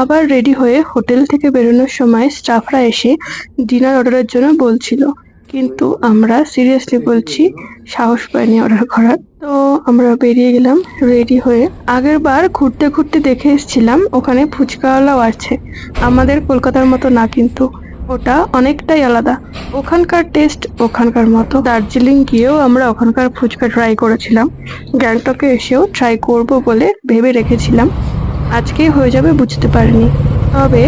আবার রেডি হয়ে হোটেল থেকে বেরোনোর সময় স্টাফরা এসে ডিনার অর্ডারের জন্য বলছিল। কিন্তু আমরা সিরিয়াসলি বলছি, সাহস পাইনি অর্ডার করার। তো আমরা বেরিয়ে গেলাম, রেডি হয়ে। আগের বার ঘুরতে ঘুরতে দেখে এসেছিলাম, ওখানে ফুচকাওয়ালাও আছে। আমাদের কলকাতার মতো না, কিন্তু ওটা অনেকটাই আলাদা। ওখানকার টেস্ট ওখানকার মতো। দার্জিলিং গিয়েও আমরা ওখানকার ফুচকা ট্রাই করেছিলাম। গ্যাংটকে এসেও ট্রাই করব বলে ভেবে রেখেছিলাম। আজকেই হয়ে যাবে বুঝতে পারিনি। তবে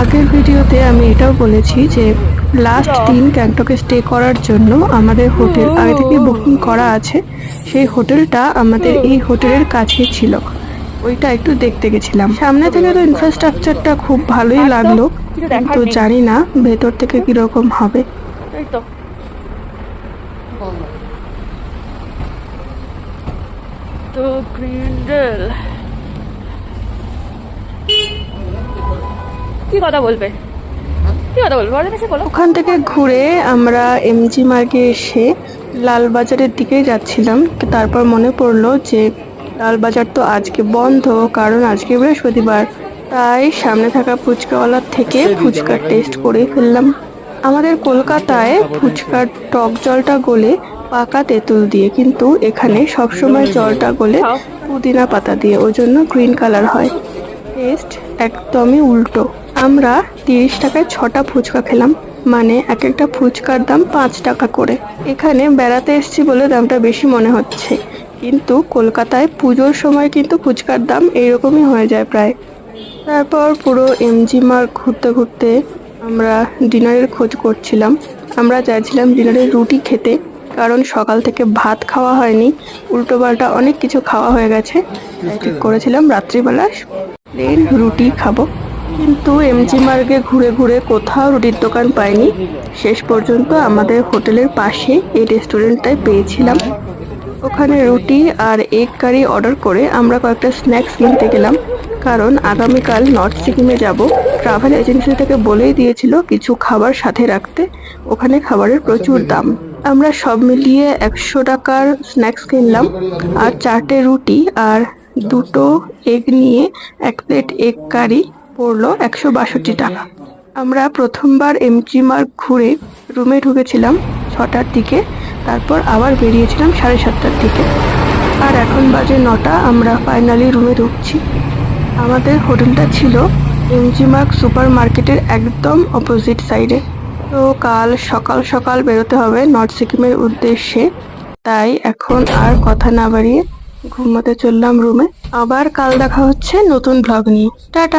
আগের ভিডিওতে আমি এটাও বলেছি যে লাস্ট দিন গ্যাংটকে স্টে করার জন্য আমাদের হোটেল আগে থেকে বুকিং করা আছে। সেই হোটেলটা আমাদের এই হোটেলের কাছেই ছিল। ওইটা একটু দেখতে গেছিলাম। সামনে থেকে তো ইনফ্রাস্ট্রাকচারটা খুব ভালোই লাগল। কিছু কিন্তু জানি না ভেতর থেকে কীরকম হবে। তো। তো গ্রিন্ডেল। কি কথা বলবে? কি কথা বলবে? বলো এসে বলো। ওখান থেকে ঘুরে আমরা এমজি মার্গে এসে লালবাজারের দিকে যাচ্ছিলাম। তারপর মনে পড়ল যে লালবাজার তো আজকে বন্ধ কারণ আজকে বৃহস্পতিবার। তাই সামনে থাকা ফুচকাওয়ালার থেকে ফুচকার টেস্ট করে ফেললাম। আমাদের কলকাতায় ফুচকার টক জলটা গলে পাকা তেঁতুল দিয়ে কিন্তু এখানে সবসময় জলটা গলে পুদিনা পাতা দিয়ে ওই জন্য গ্রিন কালার হয়। টেস্ট একদমই উল্টো। আমরা তিরিশ টাকায় ছটা ফুচকা খেলাম। মানে এক একটা ফুচকার দাম পাঁচ টাকা করে। এখানে বেড়াতে এসেছি বলে দামটা বেশি মনে হচ্ছে। কিন্তু কলকাতায় পুজোর সময় কিন্তু ফুচকার দাম এইরকমই হয়ে যায় প্রায়। তারপর পুরো এমজি মার্ক ঘুরতে ঘুরতে আমরা ডিনারের খোঁজ করছিলাম। আমরা চাইছিলাম ডিনারের রুটি খেতে, কারণ সকাল থেকে ভাত খাওয়া হয়নি। উল্টোপাল্টা অনেক কিছু খাওয়া হয়ে গেছে। ঠিক করেছিলাম রাত্রিবেলা। প্লেন রুটি খাব। কিন্তু এমজি মার্গে ঘুরে ঘুরে কোথাও রুটির দোকান পাইনি। শেষ পর্যন্ত আমাদের হোটেলের পাশে এই রেস্টুরেন্টটায় পেয়েছিলাম। ওখানে রুটি আর এগ কারি অর্ডার করে আমরা কয়েকটা স্ন্যাক্স কিনতে গেলাম। কারণ আগামীকাল নর্থ সিকিমে যাব। ট্রাভেল এজেন্সি থেকে বলেই দিয়েছিল কিছু খাবার সাথে রাখতে। ওখানে খাবারের প্রচুর দাম। আমরা সব মিলিয়ে একশো টাকার স্ন্যাক্স কিনলাম। আর চারটে রুটি আর দুটো এগ নিয়ে এক প্লেট এগ কারি পড়ল একশো বাষট্টি টাকা। আমরা প্রথমবার এমজি মার্ক ঘুরে রুমে ঢুকেছিলাম ছটার দিকে, তারপর আবার বেরিয়েছিলাম সাড়ে সাতটার দিকে। আর এখন বাজে নটা, আমরা ফাইনালি রুমে ঢুকছি। আমাদের হোটেলটা ছিল এমজি মার্ক সুপার মার্কেটের একদম অপোজিট সাইডে। তো কাল সকাল সকাল বেরোতে হবে নর্থ সিকিমের উদ্দেশ্যে। তাই এখন আর কথা না বাড়িয়ে ঘুমাতে চললাম রুমে। আবার কাল দেখা হচ্ছে নতুন ব্লগ নিয়ে। টাটা!